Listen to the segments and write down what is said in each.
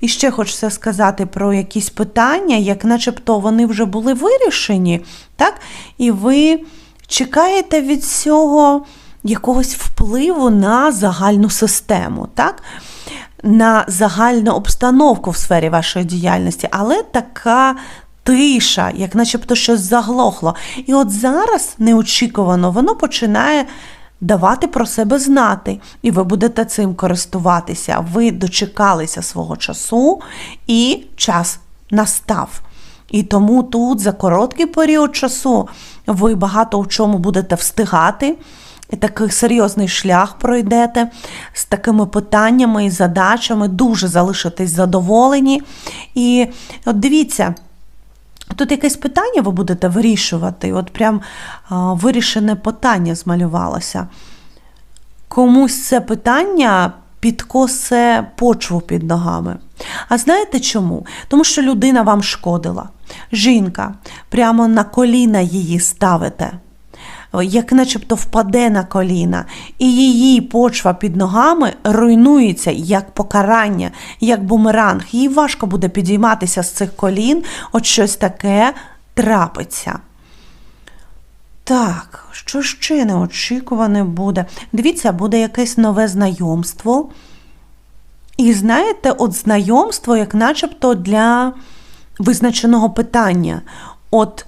І ще хочеться сказати про якісь питання, як начебто вони вже були вирішені, так? І ви чекаєте від цього якогось впливу на загальну систему, так? на загальну обстановку в сфері вашої діяльності, але така тиша, як начебто щось заглохло. І от зараз неочікувано воно починає давати про себе знати, і ви будете цим користуватися. Ви дочекалися свого часу, і час настав. І тому тут за короткий період часу ви багато в чому будете встигати. І такий серйозний шлях пройдете з такими питаннями і задачами, дуже залишитесь задоволені. І от дивіться, тут якесь питання ви будете вирішувати, от прям вирішене питання змалювалося. Комусь це питання підкосе почву під ногами. А знаєте чому? Тому що людина вам шкодила. Жінка, прямо на коліна її ставите як начебто впаде на коліна, і її почва під ногами руйнується як покарання, як бумеранг. Їй важко буде підійматися з цих колін, от щось таке трапиться. Так, що ще неочікуване буде? Дивіться, буде якесь нове знайомство. І знаєте, от знайомство, як начебто для визначеного питання. От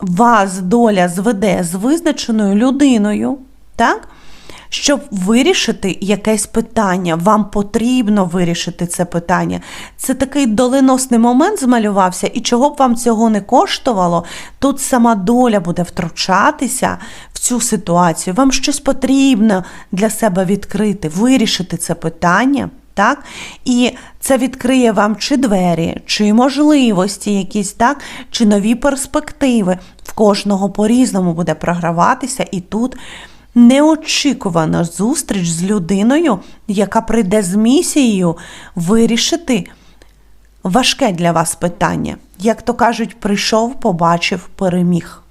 вас доля зведе з визначеною людиною, так? Щоб вирішити якесь питання, вам потрібно вирішити це питання. Це такий доленосний момент змалювався, і чого б вам цього не коштувало, тут сама доля буде втручатися в цю ситуацію. Вам щось потрібно для себе відкрити, вирішити це питання. Так? І це відкриє вам чи двері, чи можливості якісь, так? чи нові перспективи. В кожного по-різному буде програватися, і тут неочікувана зустріч з людиною, яка прийде з місією вирішити важке для вас питання. Як то кажуть, прийшов, побачив, переміг.